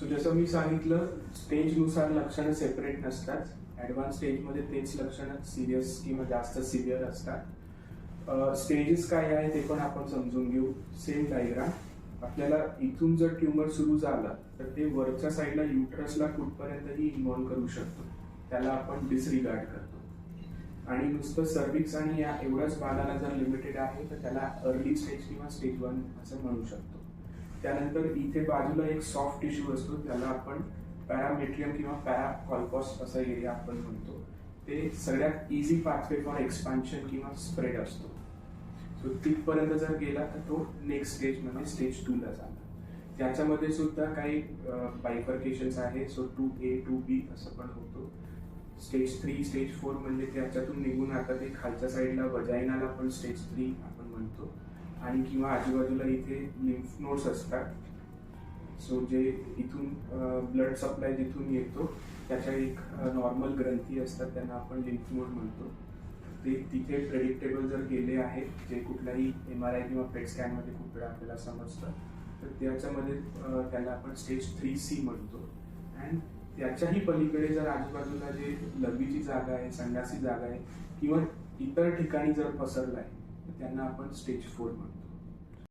So जसं मी सांगितलं स्टेजनुसार लक्षणं सेपरेट नसतात. ॲडव्हान्स स्टेजमध्ये तेच लक्षणं सिरियस किंवा जास्त सिरियर असतात. स्टेजेस काय आहे ते पण आपण समजून घेऊ. सेम डायग्राम आपल्याला इथून जर ट्युमर सुरू झालं तर ते वरच्या साईडला युट्रसला कुठपर्यंतही इन्व्हॉल्व करू शकतो. त्याला आपण डिसरिगार्ड करतो. आणि नुसतं सर्विक्स आणि या एवढ्याच भागाला जर लिमिटेड आहे तर त्याला अर्ली स्टेज किंवा स्टेज वन असं म्हणू शकतो. त्यानंतर इथे बाजूला एक सॉफ्ट टिश्यू असतो त्याला आपण पॅरामेट्रियम किंवा पॅरा कॉल्पॉस असा एरिया आपण म्हणतो. ते सगळ्यात इझी पाथवे फॉर एक्सपान्शन किंवा स्प्रेड असतो. सो तिथपर्यंत जर गेला तर तो नेक्स्ट स्टेज म्हणजे स्टेज टू ला जाणार. त्याच्यामध्ये सुद्धा काही बायफर्केशन्स आहे. So two A two B असं पण होतो. स्टेज थ्री स्टेज फोर म्हणजे त्याच्यातून निघून आता ते खालच्या साईडला वजायनाला पण स्टेज थ्री आपण म्हणतो. आणि किंवा आजूबाजूला इथे लिम्फ नोड्स असतात. सो जे इथून ब्लड सप्लाय जिथून येतो त्याच्या एक नॉर्मल ग्रंथी असतात त्यांना आपण लिम्फ नोड म्हणतो. ते तिथे प्रेडिक्टेबल जर गेले आहेत जे कुठल्याही एम आर आय किंवा पेट स्कॅनमध्ये खूप वेळा आपल्याला समजतं तर त्याच्यामध्ये त्याला आपण स्टेज थ्री सी म्हणतो. अँड त्याच्याही पलीकडे जर आजूबाजूला जे लघवीची जागा आहे संडासी जागा आहे किंवा इतर ठिकाणी जर पसरला आहे तर त्यांना आपण स्टेज फोर म्हणतो